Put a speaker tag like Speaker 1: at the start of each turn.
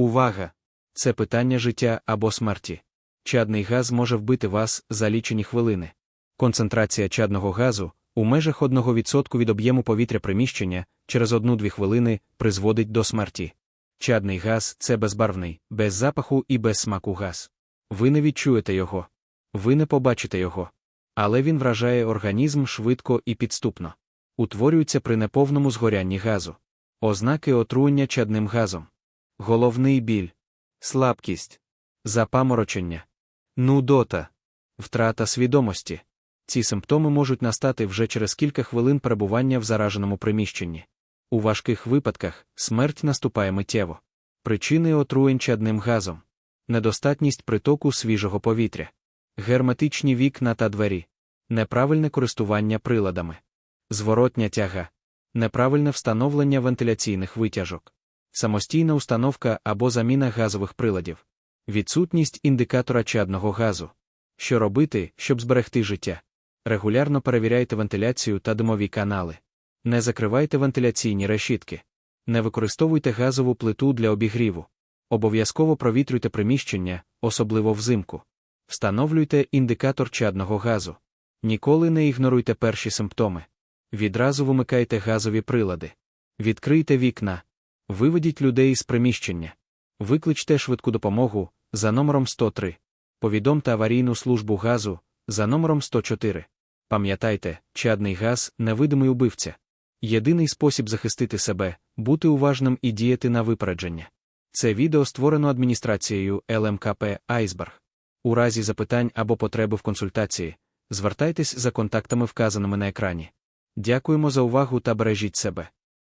Speaker 1: Увага! Це питання життя або смерті. Чадний газ може вбити вас за лічені хвилини. Концентрація чадного газу у межах 1% від об'єму повітря приміщення через 1-2 хвилини призводить до смерті. Чадний газ це безбарвний, без запаху і без смаку газ. Ви не відчуєте його. Ви не побачите його. Але він вражає організм швидко і підступно. Утворюється при неповному згорянні газу. Ознаки отруєння чадним газом. Головний біль, слабкість, запаморочення, нудота, втрата свідомості. Ці симптоми можуть настати вже через кілька хвилин перебування в зараженому приміщенні. У важких випадках смерть наступає миттєво. Причини отруєнь чадним газом, недостатність притоку свіжого повітря, герметичні вікна та двері, неправильне користування приладами, зворотня тяга, неправильне встановлення вентиляційних витяжок, самостійна установка або заміна газових приладів, відсутність індикатора чадного газу. Що робити, щоб зберегти життя? Регулярно перевіряйте вентиляцію та димові канали. Не закривайте вентиляційні решітки. Не використовуйте газову плиту для обігріву. Обов'язково провітрюйте приміщення, особливо взимку. Встановлюйте індикатор чадного газу. Ніколи не ігноруйте перші симптоми. Відразу вимикайте газові прилади. Відкрийте вікна. Виведіть людей з приміщення. Викличте швидку допомогу за номером 103. Повідомте аварійну службу газу за номером 104. Пам'ятайте, чадний газ невидимий убивця. Єдиний спосіб захистити себе бути уважним і діяти на випередження. Це відео створено адміністрацією ЛМКП Айсберг. У разі запитань або потреби в консультації, звертайтесь за контактами, вказаними на екрані. Дякуємо за увагу та бережіть себе.